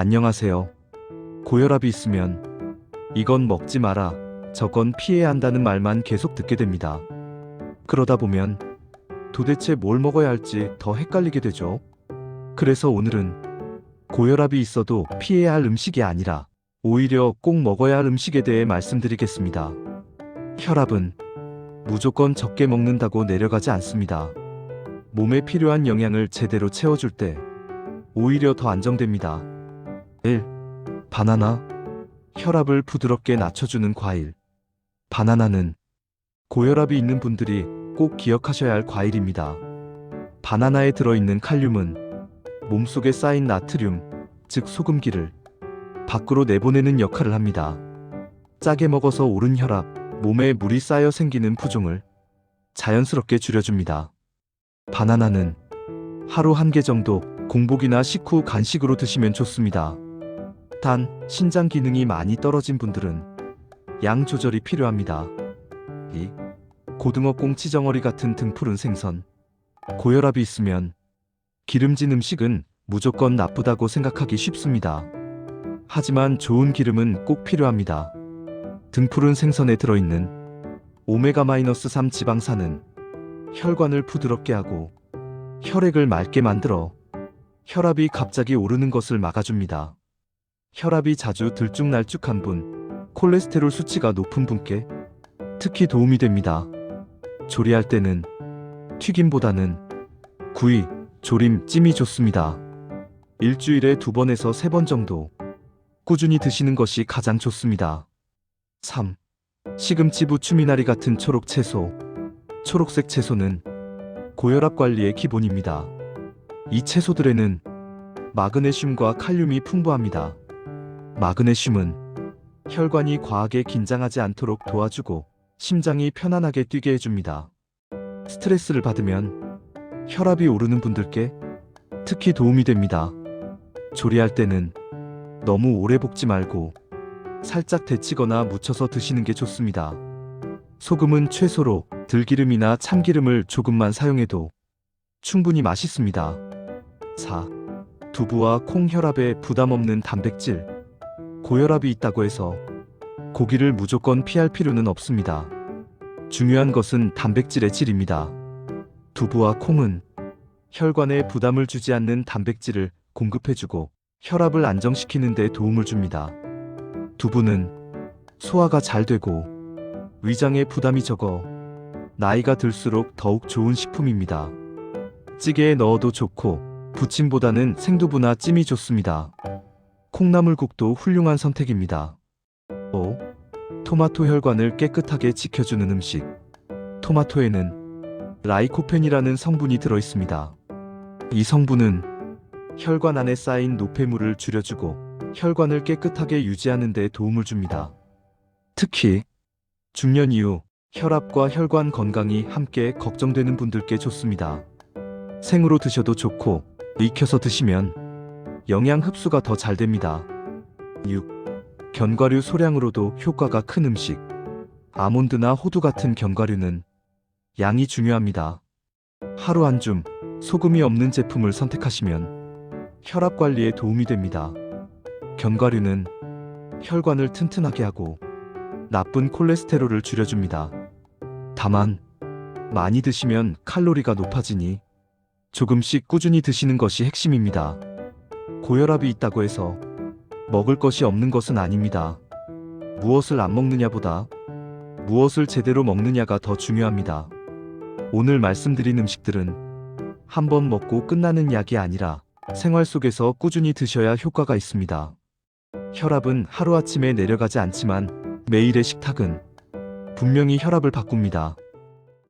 안녕하세요. 고혈압이 있으면 이건 먹지 마라, 저건 피해야 한다는 말만 계속 듣게 됩니다. 그러다 보면 도대체 뭘 먹어야 할지 더 헷갈리게 되죠. 그래서 오늘은 고혈압이 있어도 피해야 할 음식이 아니라 오히려 꼭 먹어야 할 음식에 대해 말씀드리겠습니다. 혈압은 무조건 적게 먹는다고 내려가지 않습니다. 몸에 필요한 영양을 제대로 채워줄 때 오히려 더 안정됩니다. 1. 바나나. 혈압을 부드럽게 낮춰주는 과일. 바나나는 고혈압이 있는 분들이 꼭 기억하셔야 할 과일입니다. 바나나에 들어있는 칼륨은 몸속에 쌓인 나트륨, 즉 소금기를 밖으로 내보내는 역할을 합니다. 짜게 먹어서 오른 혈압, 몸에 물이 쌓여 생기는 부종을 자연스럽게 줄여줍니다. 바나나는 하루 한 개 정도 공복이나 식후 간식으로 드시면 좋습니다. 단, 신장 기능이 많이 떨어진 분들은 양 조절이 필요합니다. 2. 고등어 꽁치 정어리 같은 등푸른 생선. 고혈압이 있으면 기름진 음식은 무조건 나쁘다고 생각하기 쉽습니다. 하지만 좋은 기름은 꼭 필요합니다. 등푸른 생선에 들어있는 오메가-3 지방산은 혈관을 부드럽게 하고 혈액을 맑게 만들어 혈압이 갑자기 오르는 것을 막아줍니다. 혈압이 자주 들쭉날쭉한 분, 콜레스테롤 수치가 높은 분께 특히 도움이 됩니다. 조리할 때는 튀김보다는 구이, 조림, 찜이 좋습니다. 일주일에 두 번에서 세 번 정도 꾸준히 드시는 것이 가장 좋습니다. 3. 시금치 부추미나리 같은 초록 채소. 초록색 채소는 고혈압 관리의 기본입니다. 이 채소들에는 마그네슘과 칼륨이 풍부합니다. 마그네슘은 혈관이 과하게 긴장하지 않도록 도와주고 심장이 편안하게 뛰게 해줍니다. 스트레스를 받으면 혈압이 오르는 분들께 특히 도움이 됩니다. 조리할 때는 너무 오래 볶지 말고 살짝 데치거나 묻혀서 드시는 게 좋습니다. 소금은 최소로 들기름이나 참기름을 조금만 사용해도 충분히 맛있습니다. 4. 두부와 콩 혈압에 부담 없는 단백질. 고혈압이 있다고 해서 고기를 무조건 피할 필요는 없습니다. 중요한 것은 단백질의 질입니다. 두부와 콩은 혈관에 부담을 주지 않는 단백질을 공급해주고 혈압을 안정시키는 데 도움을 줍니다. 두부는 소화가 잘 되고 위장에 부담이 적어 나이가 들수록 더욱 좋은 식품입니다. 찌개에 넣어도 좋고 부침보다는 생두부나 찜이 좋습니다. 콩나물국도 훌륭한 선택입니다. 5. 토마토 혈관을 깨끗하게 지켜주는 음식. 토마토에는 라이코펜이라는 성분이 들어있습니다. 이 성분은 혈관 안에 쌓인 노폐물을 줄여주고 혈관을 깨끗하게 유지하는 데 도움을 줍니다. 특히 중년 이후 혈압과 혈관 건강이 함께 걱정되는 분들께 좋습니다. 생으로 드셔도 좋고 익혀서 드시면 영양 흡수가 더 잘 됩니다. 6. 견과류 소량으로도 효과가 큰 음식. 아몬드나 호두 같은 견과류는 양이 중요합니다. 하루 한 줌 소금이 없는 제품을 선택하시면 혈압 관리에 도움이 됩니다. 견과류는 혈관을 튼튼하게 하고 나쁜 콜레스테롤을 줄여줍니다. 다만 많이 드시면 칼로리가 높아지니 조금씩 꾸준히 드시는 것이 핵심입니다. 고혈압이 있다고 해서 먹을 것이 없는 것은 아닙니다. 무엇을 안 먹느냐보다 무엇을 제대로 먹느냐가 더 중요합니다. 오늘 말씀드린 음식들은 한 번 먹고 끝나는 약이 아니라 생활 속에서 꾸준히 드셔야 효과가 있습니다. 혈압은 하루아침에 내려가지 않지만 매일의 식탁은 분명히 혈압을 바꿉니다.